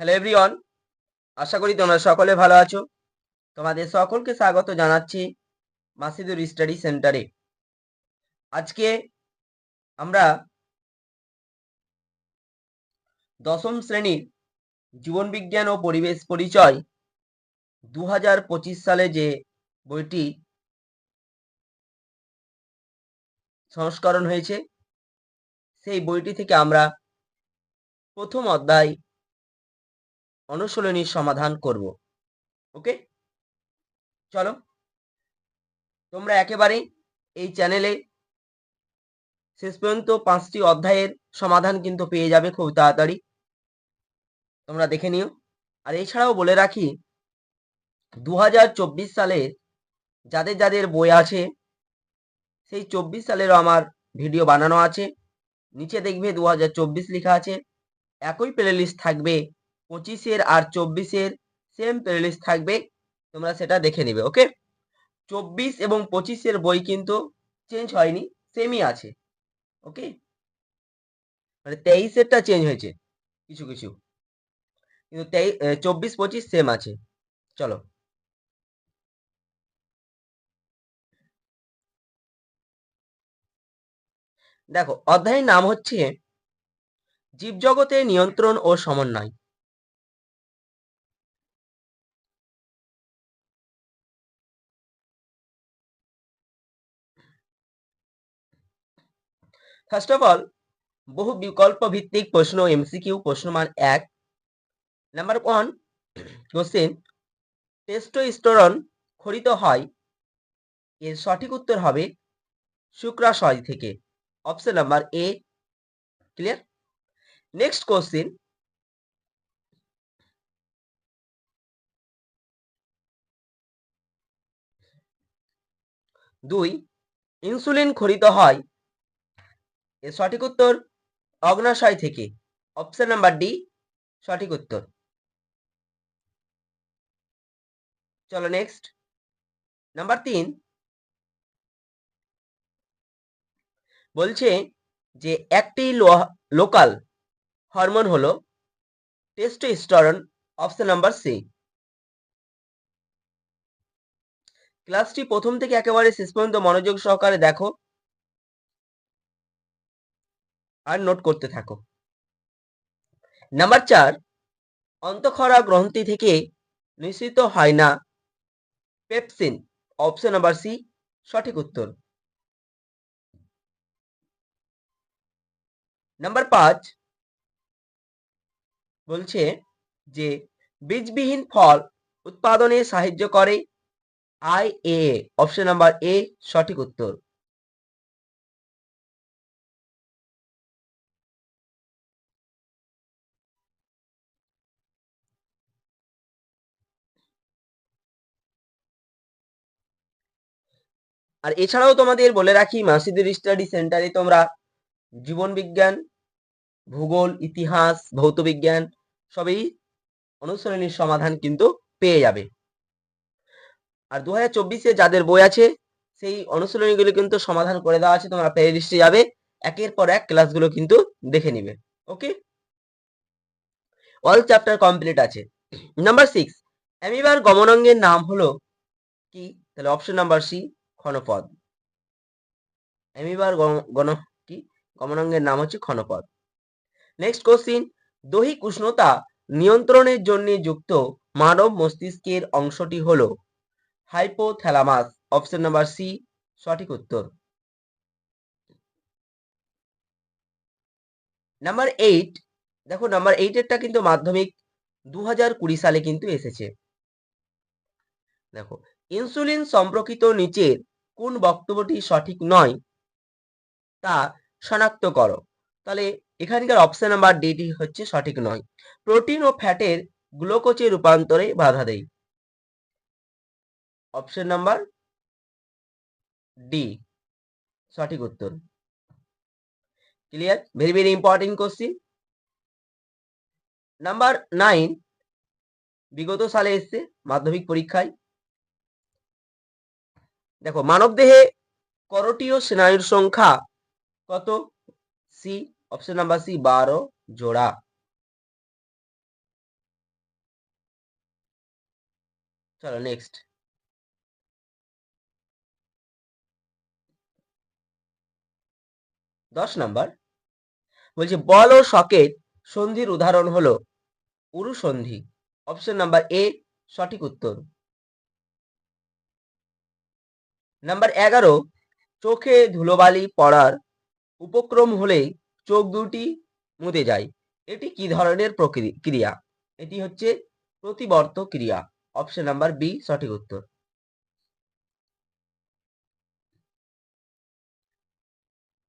Hello everyone আশা করি তোমরা সকলে ভালো আছো। তোমাদের সকলকে স্বাগত জানাচ্ছি মাসিদুর স্টাডি সেন্টারে আজকে আমরা দশম শ্রেণির জীবনবিজ্ঞান ও পরিবেশ পরিচয় দু পঁচিশ সালে যে বইটি সংস্করণ হয়েছে, সেই বইটি থেকে আমরা প্রথম অধ্যায় অনুশীলনীর সমাধান করব। ওকে? চলো। তোমরা একেবারেই এই চ্যানেলে শেষ পর্যন্ত পাঁচটি অধ্যায়ের সমাধান কিন্তু পেয়ে যাবে খুব তাড়াতাড়ি। তোমরা দেখে নিও। আর এছাড়াও বলে রাখি দু হাজার চব্বিশ সালে যাদের যাদের বই আছে, সেই চব্বিশ সালেরও আমার ভিডিও বানানো আছে। নিচে দেখবে দু হাজার চব্বিশ লেখা আছে। একই প্লেলিস্ট থাকবে পঁচিশের আর চব্বিশের সেম প্লেলিস্ট থাকবে, তোমরা সেটা দেখে নিবে ওকে চব্বিশ এবং পঁচিশের বই কিন্তু চেঞ্জ হয়নি সেমই আছে ওকে মানে তেইশেরটা চেঞ্জ হয়েছে, কিছু কিছু। কিন্তু চব্বিশ, পঁচিশ সেম আছে, চলো। দেখো, অধ্যায়ের নাম হচ্ছে জীবজগতের নিয়ন্ত্রণ ও সমন্বয়। ফার্স্ট অফ অল বহু বিকল্প ভিত্তিক প্রশ্ন এমসিকিউ প্রশ্ন মান এক। নাম্বার ওয়ান কোশ্চেন টেস্টোস্টেরন খরিত হয়, এর সঠিক উত্তর হবে শুক্রাশয় থেকে। Option number A clear next question দুই ইনসুলিন খরিত হয় এর সঠিক উত্তর অগ্নাশয় থেকে। অপশন নাম্বার ডি সঠিক উত্তর। চলো নেক্সট নাম্বার তিন। বলছে যে একটি লোকাল হরমোন হলো টেস্টোস্টেরন অপশন নাম্বার সি ক্লাসটি প্রথম থেকে একেবারে শেষ পর্যন্ত মনোযোগ সহকারে দেখো। আর নোট করতে থাকো। নাম্বার চার, অন্তঃক্ষরা গ্রন্থি থেকে নিঃসৃত হয় না। পেপসিন অপশন নাম্বার সি সঠিক উত্তর। নাম্বার পাঁচ, বলছে যে, বীজবিহীন ফল উৎপাদনে সাহায্য করে I A option number A সঠিক উত্তর। আর এছাড়াও তোমাদের বলে রাখি মাসিদুর স্টাডি সেন্টারে তোমরা জীবন বিজ্ঞান, ভূগোল, ইতিহাস, ভৌত বিজ্ঞান সবই অনুশীলনীর সমাধান কিন্তু পেয়ে যাবে। আর দু হাজার চব্বিশে যাদের বই আছে, সেই অনুশীলনীগুলো কিন্তু সমাধান করে দেওয়া আছে, তোমরা প্লে লিস্টে যাবে, একের পর এক ক্লাসগুলো কিন্তু দেখে নিবে। ওকে অল চ্যাপ্টার কমপ্লিট আছে। নাম্বার সিক্স অ্যামিবার গমনাঙ্গের নাম হলো কি? তাহলে অপশন নাম্বার সি ক্ষণপদ গণ কি গমনাঙ্গের নাম হচ্ছে ক্ষণপদ নেক্সট কোশ্চিন দৈহিক উষ্ণতা নিয়ন্ত্রণের জন্য যুক্ত মানব মস্তিষ্কের অংশটি হল হাইপোথ্যালামাস অপশন নাম্বার সি সঠিক উত্তর। নাম্বার এইট দেখো নাম্বার এইটেরটা কিন্তু মাধ্যমিক দু সালে কিন্তু এসেছে। দেখো ইনসুলিন সম্পর্কিত নিচের কোন বক্তব্যটি সঠিক নয়, তা শনাক্ত করো। তাহলে এখানকার অপশন নাম্বার ডিটি হচ্ছে সঠিক নয়। প্রোটিন ও ফ্যাটের গ্লুকোজে রূপান্তরে বাধা দেয় অপশন নাম্বার ডি সঠিক উত্তর। Clear very very important question number nine বিগত সালে এসছে মাধ্যমিক পরীক্ষায়। দেখো মানব দেহে করটীয় স্নায়ুর সংখ্যা কত? সি অপশন নাম্বার সি বারো জোড়া। চলো নেক্সট দশ নাম্বার। বলছে, বল ও সকেট সন্ধির উদাহরণ হলো উরু সন্ধি অপশন নাম্বার এ সঠিক উত্তর। নাম্বার এগারো, চোখে ধুলোবালি পড়ার উপক্রম হলেই চোখ দুটি মুদে যায়। এটি কি ধরনের ক্রিয়া? এটি হচ্ছে প্রতিবর্ত ক্রিয়া। অপশন নাম্বার বি সঠিক উত্তর।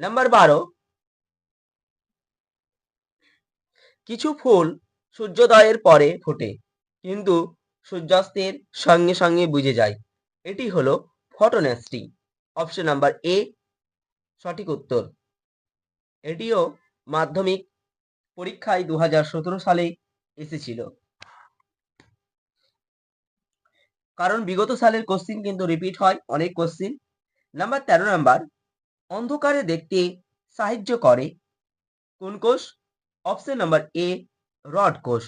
নাম্বার বারো, কিছু ফুল সূর্যোদয়ের পরে ফোটে, কিন্তু সূর্যাস্তের সঙ্গে সঙ্গে বুঝে যায়। এটি হলো ফটোনেস্টি অপশন নাম্বার এ সঠিক উত্তর। এটিও মাধ্যমিক পরীক্ষায় দু হাজার সতেরো সালে এসেছিল। কারণ বিগত সালের কোশ্চিন কিন্তু রিপিট হয়, অনেক কোশ্চিন নাম্বার তেরো নাম্বার অন্ধকারে দেখতে সাহায্য করে কোন কোষ? অপশন নাম্বার এ রড কোষ।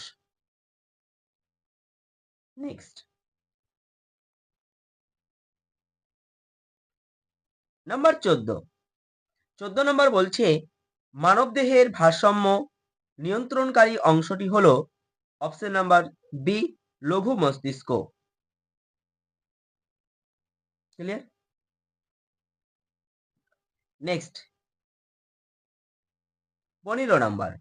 নেক্সট নাম্বার চোদ্দ। চোদ্দ নম্বর বলছে, মানবদেহের ভারসাম্য নিয়ন্ত্রণকারী অংশটি হল অপশন নাম্বার বি লঘু মস্তিষ্ক। ক্লিয়ার নেক্সট পনেরো নাম্বার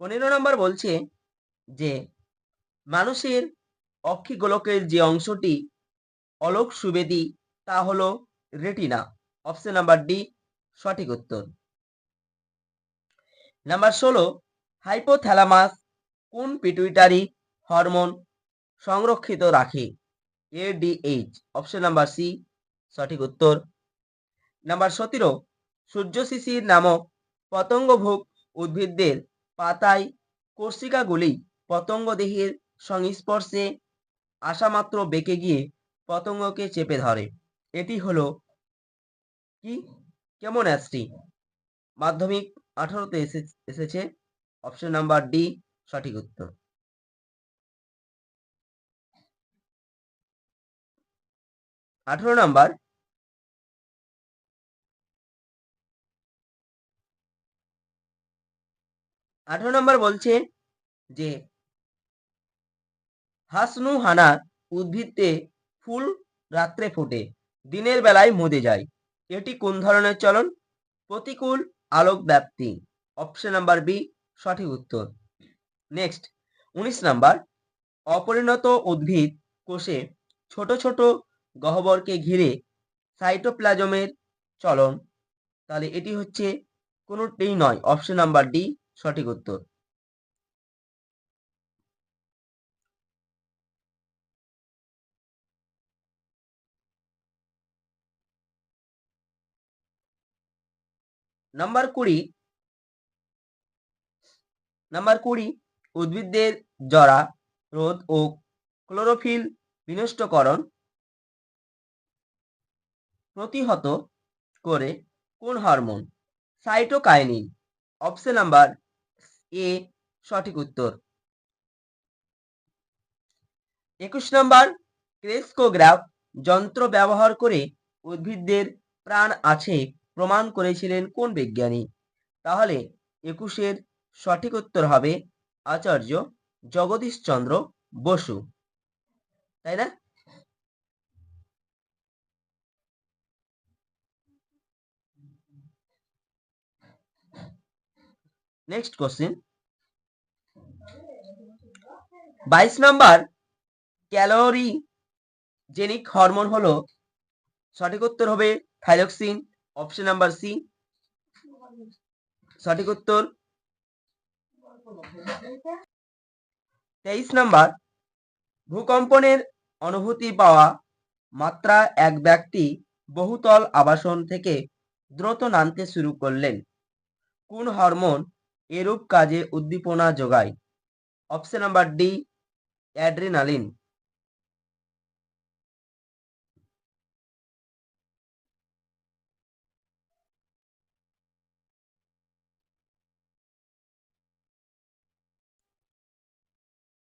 পনেরো নাম্বার বলছে যে, মানুষের অক্ষিগোলকের যে অংশটি অলোক সুবেদী, তা হলো রেটিনা। অপশন নাম্বার ডি সঠিক উত্তর। নাম্বার ষোলো হাইপোথ্যালামাস কোন পিটুইটারি হরমোন সংরক্ষিত রাখে? এডিএইচ অপশন নাম্বার সি সঠিক উত্তর। নাম্বার সতেরো সূর্য শিশির নামক পতঙ্গভোগ উদ্ভিদদের পাতায় কোর্সিকাগুলি পতঙ্গ দেহের সংস্পর্শে আসামাত্র বেঁকে গিয়ে পতঙ্গকে চেপে ধরে। এটি হলো কি? কেমন অ্যাস্টি মাধ্যমিক আঠারোতে এসে, এসেছে। অপশন নাম্বার ডি, সঠিক উত্তর। আঠারো নাম্বার। আঠারো নাম্বার বলছে যে হাসনু হানা উদ্ভিদে ফুল রাত্রে ফোটে, দিনের বেলায় মদে যায়। এটি কোন ধরনের চলন? প্রতিকূল আলোক ব্যাপ্তি। অপশন নাম্বার বি সঠিক উত্তর। নেক্সট উনিশ নাম্বার। অপরিণত উদ্ভিদ কোষে ছোট ছোট গহ্বরকে ঘিরে সাইটোপ্লাজমের চলন। তাহলে এটি হচ্ছে কোনোটিই নয়। অপশন নাম্বার ডি সঠিক উত্তর। নাম্বার কুড়ি নাম্বার কুড়ি উদ্ভিদদের জরা রোধ ও ক্লোরোফিল বিনষ্টকরণ প্রতিহত করে কোন hormone? Cytokinin. Option number A, সঠিক উত্তর। একুশ নম্বর, ক্রেস্কোগ্রাফ যন্ত্র ব্যবহার করে উদ্ভিদদের প্রাণ আছে প্রমাণ করেছিলেন কোন বিজ্ঞানী? তাহলে একুশের সঠিক উত্তর হবে আচার্য জগদীশচন্দ্র বসু। তাই না? নেক্সট কোশ্চিন বাইশ নাম্বার ক্যালোরি জেনিক হরমোন হলো সঠিক উত্তর হবে থাইরক্সিন। Option number C. সঠিক উত্তর? তেইশ নাম্বার। ভূকম্পনের অনুভূতি পাওয়া মাত্রা এক ব্যক্তি বহুতল আবাসন থেকে দ্রুত নামতে শুরু করলেন। কোন হরমোন এরূপ কাজে উদ্দীপনা যোগায়? Option number D, adrenaline.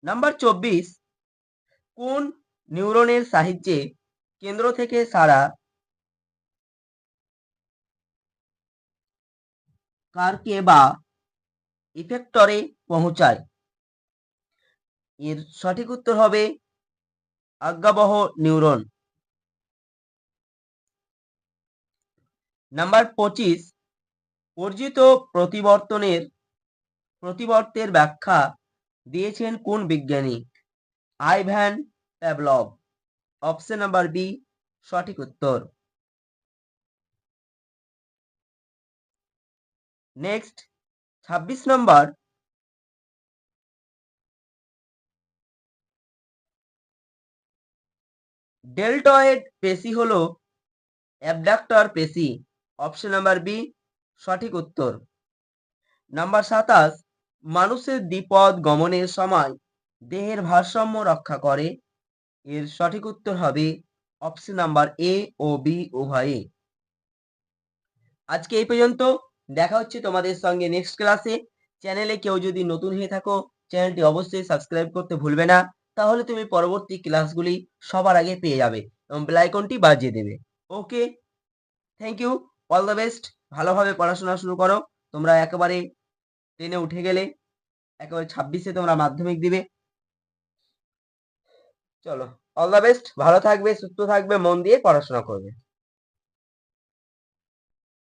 Number চব্বিশ, কোন নিউরনের সাহায্যে কেন্দ্র থেকে সারা কারকে বা ইফেক্টরে পৌঁছায়? এর সঠিক উত্তর হবে আজ্ঞাবহ নিউরন। নাম্বার পঁচিশ, অর্জিত প্রতিবর্তনের, প্রতিবর্তের ব্যাখ্যা দিয়েছেন কোন বিজ্ঞানী? Ivan Pavlov. Option number B, সঠিক উত্তর। নেক্সট, ছাব্বিশ নম্বর। ডেল্টয়েড পেশি হল অ্যাবডাক্টর পেশি। অপশন নাম্বার বি, সঠিক উত্তর। নাম্বার সাতাশ মানুষের দ্বিপদ গমনের সময় দেহের ভারসাম্য রক্ষা করে। এর সঠিক উত্তর হবে অপশন নাম্বার এ ও বি উভয়ে। আজকে এই পর্যন্ত। দেখা হচ্ছে তোমাদের সঙ্গে নেক্সট ক্লাসে চ্যানেলে কেউ যদি নতুন হয়ে থাকো, চ্যানেলটি অবশ্যই সাবস্ক্রাইব করতে ভুলবে না। তাহলে তুমি পরবর্তী ক্লাসগুলি সবার আগে পেয়ে যাবে এবং বেল আইকনটি বাজিয়ে দেবে। Okay thank you all the best ভালোভাবে পড়াশোনা শুরু করো। তোমরা একেবারে টেনে উঠে গেলে একেবারে ছাব্বিশে তোমরা মাধ্যমিক দিবে। চলো অল দ্য বেস্ট ভালো থাকবে, সুস্থ থাকবে, মন দিয়ে পড়াশোনা করবে।